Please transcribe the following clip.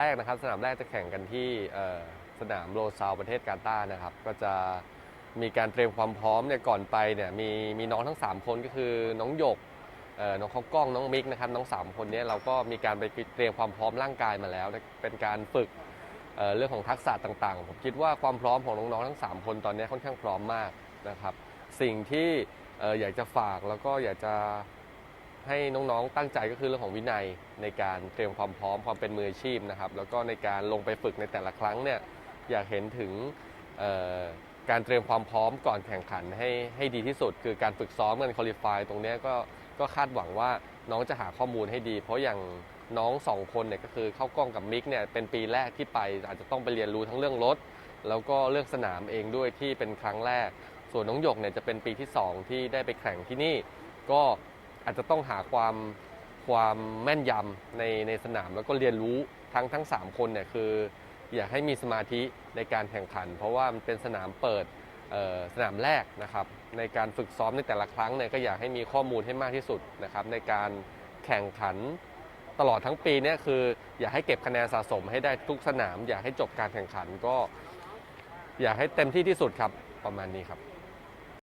แรกนะครับสนามแรกจะแข่งกันที่สนามโรซาวประเทศกาตาร์นะครับ ก็จะมีการเตรียมความพร้อมเนี่ยก่อนไปเนี่ยมีมีน้องทั้ง 3 คนก็คือน้องหยกน้องข้าวกล้องน้องมิกนะครับน้อง 3 คนนี้เราก็มีการไปเตรียมความพร้อมร่างกายมาแล้ว เป็นการฝึกเเรื่องของทักษะต่างๆ ผมคิดว่าความพร้อมของน้องๆทั้ง 3 คนตอนนี้ค่อนข้างพร้อมมากนะครับ สิ่งที่อยากจะฝากแล้วก็อยากจะ ให้น้องๆตั้งใจก็คือเรื่องของวินัยในการเตรียมความพร้อมความเป็นมืออาชีพนะครับ แล้วก็ในการลงไปฝึกในแต่ละครั้งเนี่ยอยากเห็นถึงการเตรียมความพร้อมก่อนแข่งขันให้ให้ดีที่สุด คือการฝึกซ้อมกันคอลิฟายตรงนี้ก็ก็คาดหวังว่าน้องจะหาข้อมูลให้ดี เพราะอย่างน้องสองคนเนี่ยก็คือเข้ากล้องกับมิกเนี่ยเป็นปีแรกที่ไปอาจจะต้องไปเรียนรู้ทั้งเรื่องรถ แล้วก็เรื่องสนามเองด้วยที่เป็นครั้งแรก ส่วนน้องหยกเนี่ยจะเป็นปีที่สองที่ได้ไปแข่งที่นี่ ก็ อาจจะต้องหาความความแม่นยำในในสนามแล้วก็เรียนรู้ทั้งทั้งสามคนเนี่ยคือ อยากให้มีสมาธิในการแข่งขัน เพราะว่ามันเป็นสนามเปิดสนามแรกนะครับในการฝึกซ้อมในแต่ละครั้งเนี่ยก็อยากให้มีข้อมูลให้มากที่สุดนะครับในการแข่งขันตลอดทั้งปีเนี่ยคือ อยากให้เก็บคะแนนสะสมให้ได้ทุกสนาม อยากให้จบการแข่งขันก็ อยากให้เต็มที่ที่สุดครับประมาณนี้ครับ